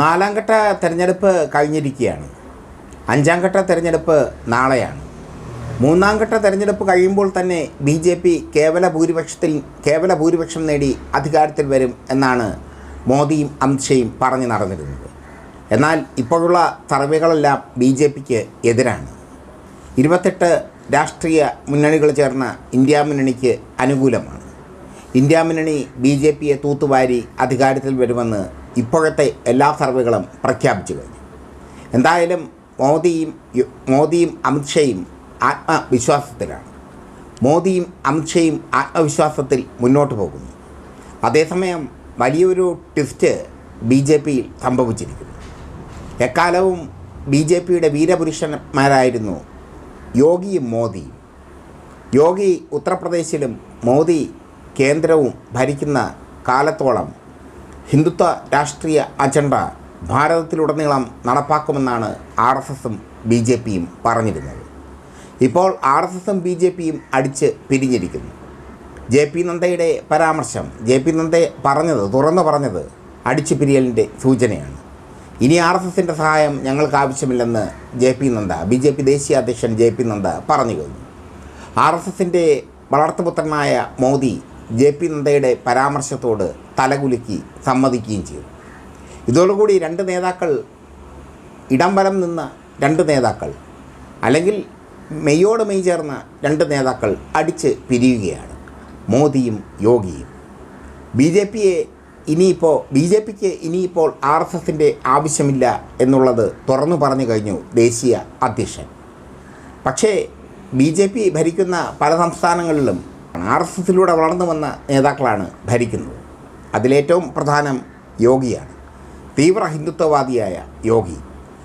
നാലാം ഘട്ട തിരഞ്ഞെടുപ്പ് കഴിഞ്ഞിരിക്കുകയാണ്. അഞ്ചാം ഘട്ട തിരഞ്ഞെടുപ്പ് നാളെയാണ്. മൂന്നാം ഘട്ട തിരഞ്ഞെടുപ്പ് കഴിയുമ്പോൾ തന്നെ ബി ജെ പി കേവല ഭൂരിപക്ഷത്തിൽ കേവല ഭൂരിപക്ഷം നേടി അധികാരത്തിൽ വരും എന്നാണ് മോദിയും അമിത്ഷയും പറഞ്ഞു നടന്നിരുന്നത്. എന്നാൽ ഇപ്പോഴുള്ള സർവേകളെല്ലാം ബി ജെ പിക്ക് എതിരാണ്. ഇരുപത്തെട്ട് രാഷ്ട്രീയ മുന്നണികൾ ചേർന്ന ഇന്ത്യ മുന്നണിക്ക് അനുകൂലമാണ്. ഇന്ത്യ മുന്നണി ബി ജെ പിയെ തൂത്തുവാരി അധികാരത്തിൽ വരുമെന്ന് ഇപ്പോഴത്തെ എല്ലാ സർവേകളും പ്രഖ്യാപിച്ചു കഴിഞ്ഞു. എന്തായാലും മോദിയും മോദിയും അമിത്ഷയും ആത്മവിശ്വാസത്തിലാണ്. മോദിയും അമിത്ഷയും ആത്മവിശ്വാസത്തിൽ മുന്നോട്ട് പോകുന്നു. അതേസമയം വലിയൊരു ട്വിസ്റ്റ് ബി ജെ പിയിൽ സംഭവിച്ചിരിക്കുന്നു. എക്കാലവും ബി ജെ പിയുടെ വീരപുരുഷന്മാരായിരുന്നു യോഗിയും മോദിയും. യോഗി ഉത്തർപ്രദേശിലും മോദി കേന്ദ്രവും ഭരിക്കുന്ന കാലത്തോളം ഹിന്ദുത്വ രാഷ്ട്രീയ അജണ്ട ഭാരതത്തിലുടനീളം നടപ്പാക്കുമെന്നാണ് ആർ എസ് എസും ബി ജെ പിയും പറഞ്ഞിരുന്നത്. ഇപ്പോൾ ആർ എസ് എസും ബി ജെ പിയും അടിച്ച് പിരിഞ്ഞിരിക്കുന്നു. ജെ പി നന്ദയുടെ പരാമർശം ജെ പി നന്ദ പറഞ്ഞത് തുറന്നു പറഞ്ഞത് അടിച്ചു പിരിയലിന്റെ സൂചനയാണ്. ഇനി ആർ എസ് എസിന്റെ സഹായം ഞങ്ങൾക്ക് ആവശ്യമില്ലെന്ന് J P Nadda B J P ദേശീയ അധ്യക്ഷൻ ജെ പി നന്ദ പറഞ്ഞു കഴിഞ്ഞു. ആർ എസ് എസിന്റെ വളർത്തുപുത്രനായ മോദി ജെ പി നദ്ദയുടെ പരാമർശത്തോട് തലകുലുക്കി സമ്മതിക്കുകയും ചെയ്തു. ഇതോടുകൂടി രണ്ട് നേതാക്കൾ ഇടം വലം നിന്ന രണ്ട് നേതാക്കൾ അല്ലെങ്കിൽ മെയ്യോട് മെയ് ചേർന്ന രണ്ട് നേതാക്കൾ അടിച്ച് പിരിയുകയാണ്. മോദിയും യോഗിയും. ബി ജെ പിയെ ഇനിയിപ്പോൾ ബി ജെ പിക്ക് ഇനിയിപ്പോൾ ആർ എസ് എസിന്റെ ആവശ്യമില്ല എന്നുള്ളത് തുറന്നു പറഞ്ഞു കഴിഞ്ഞു ദേശീയ അധ്യക്ഷൻ. പക്ഷേ ബി ജെ പി ഭരിക്കുന്ന പല സംസ്ഥാനങ്ങളിലും ആർ എസ് എസിലൂടെ വളർന്നു വന്ന നേതാക്കളാണ് ഭരിക്കുന്നത്. അതിലേറ്റവും പ്രധാനം യോഗിയാണ്. തീവ്ര ഹിന്ദുത്വവാദിയായ യോഗി.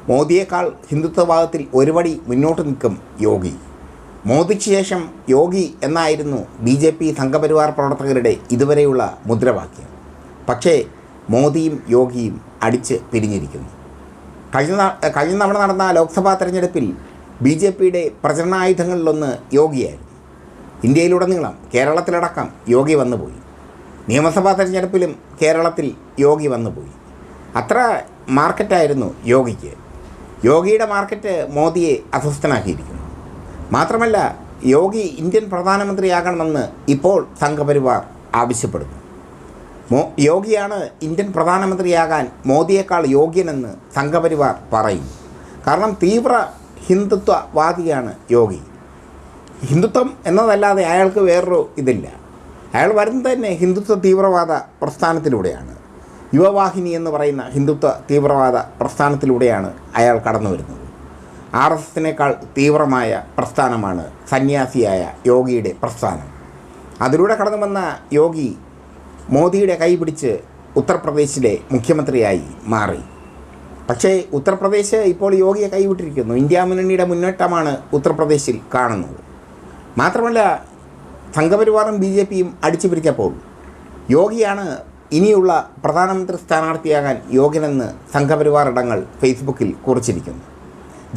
മോദിയേക്കാൾ ഹിന്ദുത്വവാദത്തിൽ ഒരുപടി മുന്നോട്ട് നിൽക്കും യോഗി. മോദിക്ക് ശേഷം യോഗി എന്നായിരുന്നു ബി ജെ പി സംഘപരിവാർ പ്രവർത്തകരുടെ ഇതുവരെയുള്ള മുദ്രാവാക്യം. പക്ഷേ മോദിയും യോഗിയും അടിച്ച് പിരിഞ്ഞിരിക്കുന്നു. കഴിഞ്ഞ കഴിഞ്ഞ തവണ നടന്ന ലോക്സഭാ തെരഞ്ഞെടുപ്പിൽ ബി ജെ പിയുടെ പ്രചരണായുധങ്ങളിലൊന്ന് യോഗിയായിരുന്നു. ഇന്ത്യയിലുടനീളം കേരളത്തിലടക്കം യോഗി വന്നുപോയി. നിയമസഭാ തെരഞ്ഞെടുപ്പിലും കേരളത്തിൽ യോഗി വന്നുപോയി. അത്ര മാർക്കറ്റായിരുന്നു യോഗിക്ക്. യോഗിയുടെ മാർക്കറ്റ് മോദിയെ അസ്വസ്ഥനാക്കിയിരിക്കുന്നു. മാത്രമല്ല യോഗി ഇന്ത്യൻ പ്രധാനമന്ത്രിയാകണമെന്ന് ഇപ്പോൾ സംഘപരിവാർ ആവശ്യപ്പെടുന്നു. മോ യോഗിയാണ് ഇന്ത്യൻ പ്രധാനമന്ത്രിയാകാൻ മോദിയേക്കാൾ യോഗ്യനെന്ന് സംഘപരിവാർ പറയും കാരണം തീവ്ര ഹിന്ദുത്വവാദിയാണ് യോഗി. ഹിന്ദുത്വം എന്നതല്ലാതെ അയാൾക്ക് വേറൊരു ഇതില്ല. അയാൾ വരുന്നത് തന്നെ ഹിന്ദുത്വ തീവ്രവാദ പ്രസ്ഥാനത്തിലൂടെയാണ്. യുവവാഹിനി എന്ന് പറയുന്ന ഹിന്ദുത്വ തീവ്രവാദ പ്രസ്ഥാനത്തിലൂടെയാണ് അയാൾ കടന്നു വരുന്നത്. ആർ എസ് എസിനേക്കാൾ തീവ്രമായ പ്രസ്ഥാനമാണ് സന്യാസിയായ യോഗിയുടെ പ്രസ്ഥാനം. അതിലൂടെ കടന്നു വന്ന യോഗി മോദിയുടെ കൈ പിടിച്ച് ഉത്തർപ്രദേശിലെ മുഖ്യമന്ത്രിയായി മാറി. പക്ഷേ ഉത്തർപ്രദേശ് ഇപ്പോൾ യോഗിയെ കൈവിട്ടിരിക്കുന്നു. ഇന്ത്യ മുന്നണിയുടെ മുന്നേറ്റമാണ് ഉത്തർപ്രദേശിൽ കാണുന്നത്. മാത്രമല്ല സംഘപരിവാറും ബി ജെ പിയും അടിച്ചു പിരിച്ചപ്പോൾ യോഗിയാണ് ഇനിയുള്ള പ്രധാനമന്ത്രി സ്ഥാനാർത്ഥിയാകാൻ യോഗ്യനെന്ന് സംഘപരിവാർ ഇടങ്ങൾ ഫേസ്ബുക്കിൽ കുറിച്ചിരിക്കുന്നു.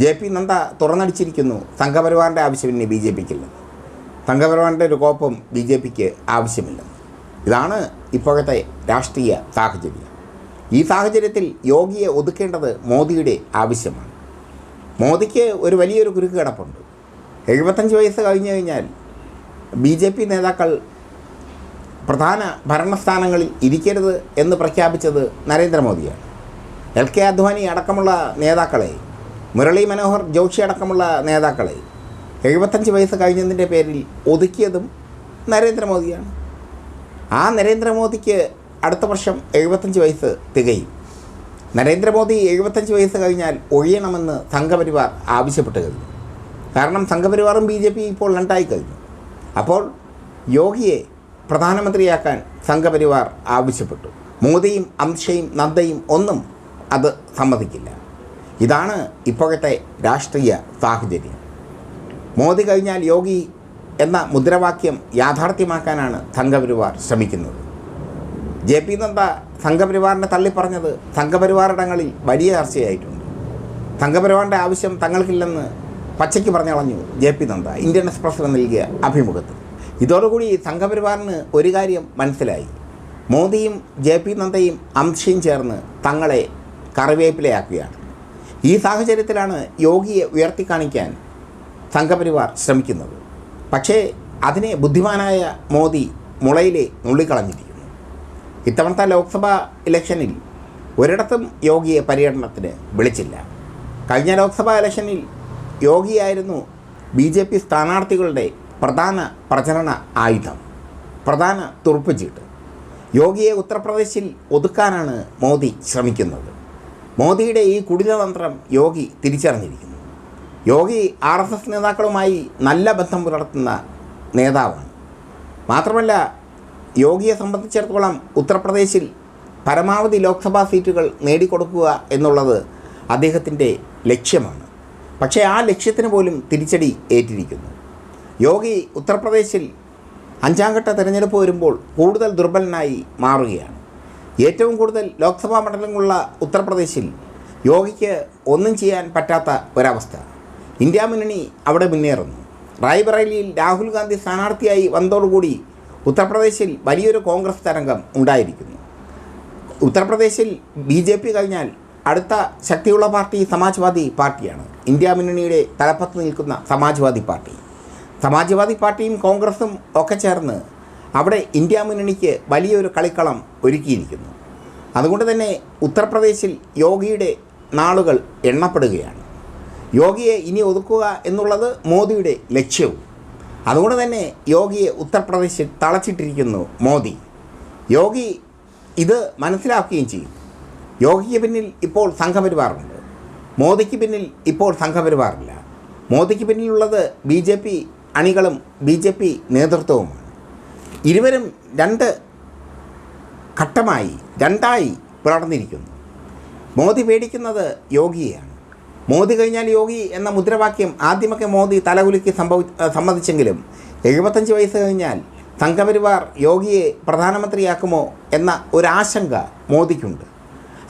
ജെ പി നന്ദ തുറന്നടിച്ചിരിക്കുന്നു സംഘപരിവാറിന്റെ ആവശ്യമില്ല ബി ജെ പിക്കില്ല സംഘപരിവാറിന്റെ ഒരു കോപ്പം ബി ജെ പിക്ക് ആവശ്യമില്ല ഇതാണ് ഇപ്പോഴത്തെ രാഷ്ട്രീയ സാഹചര്യം. ഈ സാഹചര്യത്തിൽ യോഗിയെ ഒതുക്കേണ്ടത് മോദിയുടെ ആവശ്യമാണ്. മോദിക്ക് ഒരു വലിയൊരു കുരുക്ക് കിടപ്പുണ്ട്. എഴുപത്തഞ്ച് വയസ്സ് കഴിഞ്ഞു കഴിഞ്ഞാൽ ബി ജെ പി നേതാക്കൾ പ്രധാന ഭരണസ്ഥാനങ്ങളിൽ ഇരിക്കരുത് എന്ന് പ്രഖ്യാപിച്ചത് നരേന്ദ്രമോദിയാണ്. എൽ കെ അദ്വാനി അടക്കമുള്ള നേതാക്കളെ മുരളി മനോഹർ ജോഷി അടക്കമുള്ള നേതാക്കളെ എഴുപത്തഞ്ച് വയസ്സ് കഴിഞ്ഞതിന്റെ പേരിൽ ഒതുക്കിയതും നരേന്ദ്രമോദിയാണ്. ആ നരേന്ദ്രമോദിക്ക് അടുത്ത വർഷം എഴുപത്തഞ്ച് വയസ്സ് തികയും. നരേന്ദ്രമോദി എഴുപത്തഞ്ച് വയസ്സ് കഴിഞ്ഞാൽ ഒഴിയണമെന്ന് സംഘപരിവാർ ആവശ്യപ്പെട്ട് കഴിഞ്ഞു. കാരണം സംഘപരിവാറും ബി ജെ പി ഇപ്പോൾ രണ്ടായി കഴിഞ്ഞു. അപ്പോൾ യോഗിയെ പ്രധാനമന്ത്രിയാക്കാൻ സംഘപരിവാർ ആവശ്യപ്പെട്ടു. മോദിയും അമിത്ഷയും നദ്ദയും ഒന്നും അത് സമ്മതിക്കില്ല. ഇതാണ് ഇപ്പോഴത്തെ രാഷ്ട്രീയ സാഹചര്യം. മോദി കഴിഞ്ഞാൽ യോഗി എന്ന മുദ്രാവാക്യം യാഥാർത്ഥ്യമാക്കാനാണ് സംഘപരിവാർ ശ്രമിക്കുന്നത്. ജെ പി നദ്ദ സംഘപരിവാറിനെ തള്ളിപ്പറഞ്ഞത് സംഘപരിവാറിടങ്ങളിൽ വലിയ ചർച്ചയായിട്ടുണ്ട്. സംഘപരിവാറിന്റെ ആവശ്യം തങ്ങൾക്കില്ലെന്ന് പച്ചയ്ക്ക് പറഞ്ഞു കളഞ്ഞു. ജെ പി നന്ദ ഇന്ത്യൻ എക്സ്പ്രസ്സിന് നൽകിയ അഭിമുഖത്തിൽ. ഇതോടുകൂടി സംഘപരിവാറിന് ഒരു കാര്യം മനസ്സിലായി. മോദിയും ജെ പി നന്ദയും അമിത്ഷയും ചേർന്ന് തങ്ങളെ കറിവേപ്പിലയാക്കുകയാണ്. ഈ സാഹചര്യത്തിലാണ് യോഗിയെ ഉയർത്തി കാണിക്കാൻ സംഘപരിവാർ ശ്രമിക്കുന്നത്. പക്ഷേ അതിനെ ബുദ്ധിമാനായ മോദി മുളയിലെ നുള്ളിക്കളഞ്ഞിരിക്കുന്നു. ഇത്തവണത്തെ ലോക്സഭാ ഇലക്ഷനിൽ ഒരിടത്തും യോഗിയെ പര്യടനത്തിന് വിളിച്ചില്ല. കഴിഞ്ഞ ലോക്സഭാ ഇലക്ഷനിൽ യോഗിയായിരുന്നു ബി ജെ പി സ്ഥാനാർത്ഥികളുടെ പ്രധാന പ്രചരണ ആയുധം പ്രധാന തുറുപ്പുചീട്ട്. യോഗിയെ ഉത്തർപ്രദേശിൽ ഒതുക്കാനാണ് മോദി ശ്രമിക്കുന്നത്. മോദിയുടെ ഈ കുടിലതന്ത്രം യോഗി തിരിച്ചറിഞ്ഞിരിക്കുന്നു. യോഗി ആർ എസ് എസ് നേതാക്കളുമായി നല്ല ബന്ധം പുലർത്തുന്ന നേതാവാണ്. മാത്രമല്ല യോഗിയെ സംബന്ധിച്ചിടത്തോളം ഉത്തർപ്രദേശിൽ പരമാവധി ലോക്സഭാ സീറ്റുകൾ നേടിക്കൊടുക്കുക എന്നുള്ളത് അദ്ദേഹത്തിന്റെ ലക്ഷ്യമാണ്. പക്ഷേ ആ ലക്ഷ്യത്തിന് പോലും തിരിച്ചടി ഏറ്റിരിക്കുന്നു. യോഗി ഉത്തർപ്രദേശിൽ അഞ്ചാം ഘട്ട തെരഞ്ഞെടുപ്പ് വരുമ്പോൾ കൂടുതൽ ദുർബലനായി മാറുകയാണ്. ഏറ്റവും കൂടുതൽ ലോക്സഭാ മണ്ഡലങ്ങളുള്ള ഉത്തർപ്രദേശിൽ യോഗിക്ക് ഒന്നും ചെയ്യാൻ പറ്റാത്ത ഒരവസ്ഥ. ഇന്ത്യ മുന്നണി അവിടെ മുന്നേറുന്നു. റായ്ബറേലിയിൽ രാഹുൽ ഗാന്ധി സ്ഥാനാർത്ഥിയായി വന്നതോടുകൂടി ഉത്തർപ്രദേശിൽ വലിയൊരു കോൺഗ്രസ് തരംഗം ഉണ്ടായിരിക്കുന്നു. ഉത്തർപ്രദേശിൽ ബി ജെ പി കഴിഞ്ഞാൽ അടുത്ത ശക്തിയുള്ള പാർട്ടി സമാജ്വാദി പാർട്ടിയാണ്. ഇന്ത്യ മുന്നണിയുടെ തലപ്പത്ത് നിൽക്കുന്ന സമാജ്വാദി പാർട്ടി. സമാജ്വാദി പാർട്ടിയും കോൺഗ്രസും ഒക്കെ ചേർന്ന് അവിടെ ഇന്ത്യ മുന്നണിക്ക് വലിയൊരു കളിക്കളം ഒരുക്കിയിരിക്കുന്നു. അതുകൊണ്ട് തന്നെ ഉത്തർപ്രദേശിൽ യോഗിയുടെ നാളുകൾ എണ്ണപ്പെടുകയാണ്. യോഗിയെ ഇനി ഒതുക്കുക എന്നുള്ളത് മോദിയുടെ ലക്ഷ്യവും. അതുകൊണ്ട് തന്നെ യോഗിയെ ഉത്തർപ്രദേശിൽ തളച്ചിട്ടിരിക്കുന്നു മോദി. യോഗി ഇത് മനസ്സിലാക്കുകയും ചെയ്യും. യോഗിക്ക് പിന്നിൽ ഇപ്പോൾ സംഘപരിവാറുണ്ട്. മോദിക്ക് പിന്നിൽ ഇപ്പോൾ സംഘപരിവാറില്ല. മോദിക്ക് പിന്നിലുള്ളത് ബി ജെ പി അണികളും ബി ജെ പി നേതൃത്വവുമാണ്. ഇരുവരും രണ്ട് ഘട്ടമായി രണ്ടായി പിളർന്നിരിക്കുന്നു. മോദി പേടിക്കുന്നത് യോഗിയെയാണ്. മോദി കഴിഞ്ഞാൽ യോഗി എന്ന മുദ്രാവാക്യം ആദ്യമൊക്കെ മോദി തലകുലുക്കി സംഭവി സമ്മതിച്ചെങ്കിലും എഴുപത്തഞ്ച് വയസ്സ് കഴിഞ്ഞാൽ സംഘപരിവാർ യോഗിയെ പ്രധാനമന്ത്രിയാക്കുമോ എന്ന ഒരാശങ്ക മോദിക്കുണ്ട്.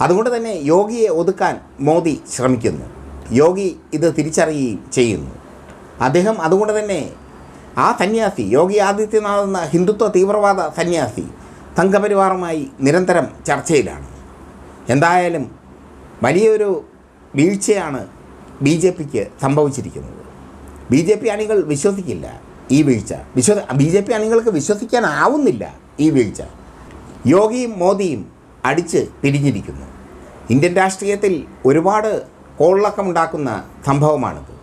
അതുകൊണ്ട് തന്നെ യോഗിയെ ഒതുക്കാൻ മോദി ശ്രമിക്കുന്നു. യോഗി ഇത് തിരിച്ചറിയുകയും ചെയ്യുന്നു. അദ്ദേഹം അതുകൊണ്ട് തന്നെ ആ സന്യാസി യോഗി ആദിത്യനാഥ് എന്ന ഹിന്ദുത്വ തീവ്രവാദ സന്യാസി സംഘപരിവാറുമായി നിരന്തരം ചർച്ചയിലാണ്. എന്തായാലും വലിയൊരു വീഴ്ചയാണ് ബി ജെ പിക്ക് സംഭവിച്ചിരിക്കുന്നത്. ബി ജെ പി അണികൾ വിശ്വസിക്കില്ല ഈ വീഴ്ച. വിശ്വ ബി ജെ പി അണികൾക്ക് വിശ്വസിക്കാനാവുന്നില്ല ഈ വീഴ്ച. യോഗിയും മോദിയും അടിച്ച് പിരിഞ്ഞിരിക്കുന്നു. ഇന്ത്യൻ രാഷ്ട്രീയത്തിൽ ഒരുപാട് കോളക്കമുണ്ടാക്കുന്ന സംഭവമാണിത്.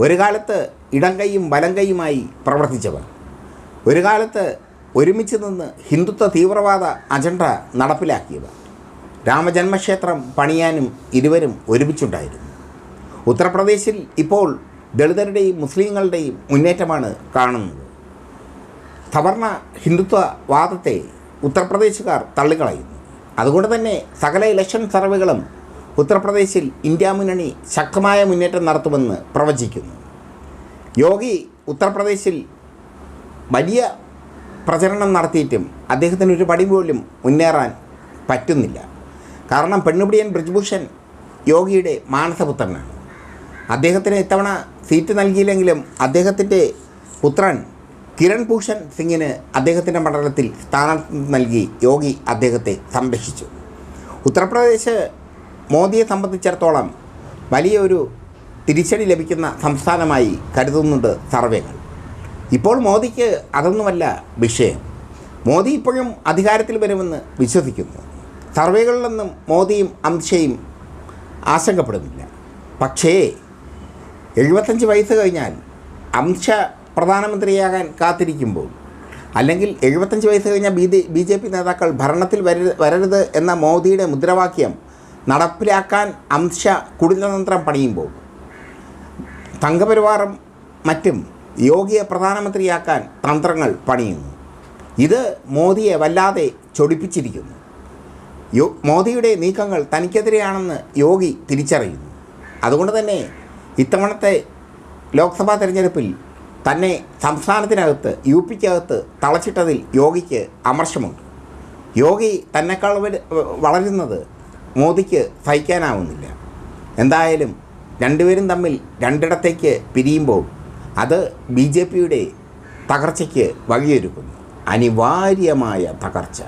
ഒരു കാലത്ത് ഇടം കൈയും വലം കൈയുമായി പ്രവർത്തിച്ചവർ. ഒരു കാലത്ത് ഒരുമിച്ച് നിന്ന് ഹിന്ദുത്വ തീവ്രവാദ അജണ്ട നടപ്പിലാക്കിയവർ. രാമജന്മക്ഷേത്രം പണിയാനും ഇരുവരും ഒരുമിച്ചുണ്ടായിരുന്നു. ഉത്തർപ്രദേശിൽ ഇപ്പോൾ ദളിതരുടെയും മുസ്ലിങ്ങളുടെയും മുന്നേറ്റമാണ് കാണുന്നത്. സവർണ ഹിന്ദുത്വവാദത്തെ ഉത്തർപ്രദേശുകാർ തള്ളിക്കളയുന്നു. അതുകൊണ്ട് തന്നെ സകല ഇലക്ഷൻ സർവേകളും ഉത്തർപ്രദേശിൽ ഇന്ത്യ മുന്നണി ശക്തമായ മുന്നേറ്റം നടത്തുമെന്ന് പ്രവചിക്കുന്നു. യോഗി ഉത്തർപ്രദേശിൽ വലിയ പ്രചരണം നടത്തിയിട്ടും അദ്ദേഹത്തിന് ഒരു പടി പോലും മുന്നേറാൻ പറ്റുന്നില്ല. കാരണം പെണ്ണുപിടിയൻ ബ്രിജ്ഭൂഷൺ യോഗിയുടെ മാനസപുത്രനാണ്. അദ്ദേഹത്തിന് ഇത്തവണ സീറ്റ് നൽകിയില്ലെങ്കിലും അദ്ദേഹത്തിന്റെ പുത്രൻ കിരൺ ഭൂഷൺ സിംഗിന് അദ്ദേഹത്തിന്റെ മണ്ഡലത്തിൽ സ്ഥാനം നൽകി യോഗി അദ്ദേഹത്തെ സംരക്ഷിച്ചു. ഉത്തർപ്രദേശ് മോദിയെ സംബന്ധിച്ചിടത്തോളം വലിയൊരു തിരിച്ചടി ലഭിക്കുന്ന സംസ്ഥാനമായി കരുതുന്നുണ്ട് സർവേകൾ. ഇപ്പോൾ മോദിക്ക് അതൊന്നുമല്ല വിഷയം. മോദി ഇപ്പോഴും അധികാരത്തിൽ വരുമെന്ന് വിശ്വസിക്കുന്നു. സർവേകളിലൊന്നും മോദിയും അമിത്ഷയും ആശങ്കപ്പെടുന്നില്ല. പക്ഷേ എഴുപത്തഞ്ച് വയസ്സ് കഴിഞ്ഞാൽ അമിത്ഷാ പ്രധാനമന്ത്രിയാകാൻ കാത്തിരിക്കുമ്പോൾ അല്ലെങ്കിൽ എഴുപത്തഞ്ച് വയസ്സ് കഴിഞ്ഞ ബി ബി ജെ പി നേതാക്കൾ ഭരണത്തിൽ വരരുത് വരരുത് എന്ന മോദിയുടെ മുദ്രാവാക്യം നടപ്പിലാക്കാൻ അംശ കുടിലതന്ത്രം പണിയുമ്പോൾ സംഘപരിവാറും മറ്റും യോഗിയെ പ്രധാനമന്ത്രിയാക്കാൻ തന്ത്രങ്ങൾ പണിയുന്നു. ഇത് മോദിയെ വല്ലാതെ ചൊടിപ്പിച്ചിരിക്കുന്നു. യോ മോദിയുടെ നീക്കങ്ങൾ തനിക്കെതിരെയാണെന്ന് യോഗി തിരിച്ചറിയുന്നു. അതുകൊണ്ട് തന്നെ ഇത്തവണത്തെ ലോക്സഭാ തെരഞ്ഞെടുപ്പിൽ തന്നെ സംസ്ഥാനത്തിനകത്ത് യു പിക്കകത്ത് തളച്ചിട്ടതിൽ യോഗിക്ക് അമർഷമുണ്ട്. യോഗി തന്നെക്കാൾ വളരുന്നത് മോദിക്ക് സഹിക്കാനാവുന്നില്ല. എന്തായാലും രണ്ടുപേരും തമ്മിൽ രണ്ടിടത്തേക്ക് പിരിയുമ്പോൾ അത് ബി ജെ പിയുടെ തകർച്ചയ്ക്ക് വഴിയൊരുക്കുന്നു. അനിവാര്യമായ തകർച്ച.